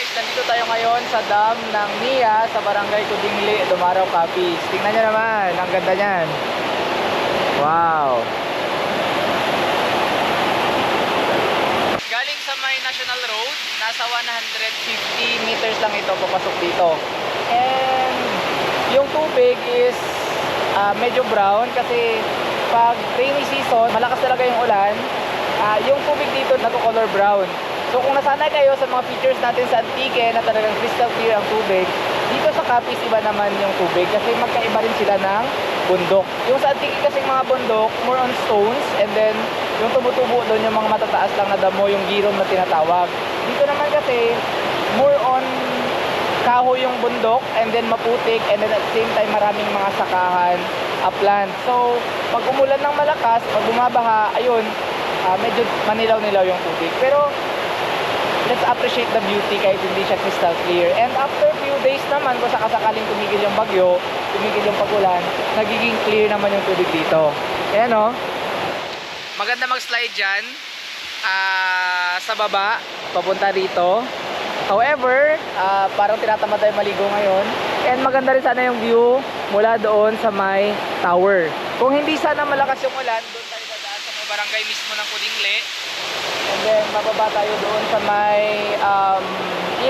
guys, nandito tayo ngayon sa dam ng Mia sa barangay Kudingli, Dumaraw, Capiz. Tingnan nyo naman, ang ganda niyan. Wow. Galing sa may National Road, nasa 150 meters lang ito papasok dito. And yung tubig is ah, medyo brown kasi pag rainy season, malakas talaga yung ulan, ah, yung tubig dito nagko-color brown. So kung nasanay kayo sa mga features natin sa Antique na talagang crystal clear ang tubig, dito sa Capiz iba naman yung tubig kasi magkaiba rin sila ng bundok. Yung sa Antique kasi mga bundok, more on stones and then yung tumutubo doon yung mga matataas lang na damo, yung girom na tinatawag. Dito naman kasi more on kahoy yung bundok and then maputik and then at the same time maraming mga sakahan, upland. So pag umulan ng malakas, pag bumabaha, ayun, ah, medyo manilaw-nilaw yung tubig. Pero let's appreciate the beauty kahit hindi siya crystal clear. And after few days naman, kung sakasakaling tumigil yung bagyo, tumigil yung pagulan, nagiging clear naman yung tubig dito. Ayan o. Maganda mag-slide dyan. ah, sa baba, papunta dito. However, ah, parang tinatamad tayo maligo ngayon. And maganda rin sana yung view mula doon sa may tower. Kung hindi sana malakas yung ulan, doon tayo barangay mismo ng Kudingli. And then mababa tayo doon sa may um,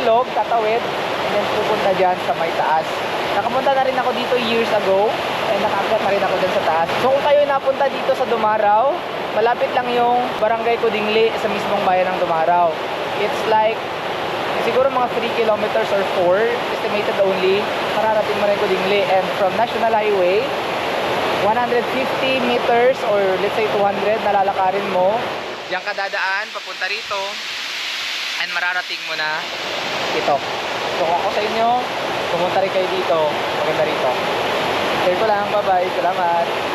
ilog, tatawid. And then pupunta dyan sa may taas. Nakapunta na rin ako dito years ago. And nakaakyat na rin ako dyan sa taas. So kung kayo napunta dito sa Dumaraw, malapit lang yung barangay Kudingli sa mismong bayan ng Dumaraw. It's like siguro mga 3 kilometers or 4 estimated only mararating mo na yung Kudingli and from National Highway 150 meters or let's say 200 na lalakarin mo. Diyan ka dadaan papunta rito. And mararating mo na. Ito. So ako sa inyo pumunta rin kayo dito. Maganda rito. Share ko lang. Bye bye salamat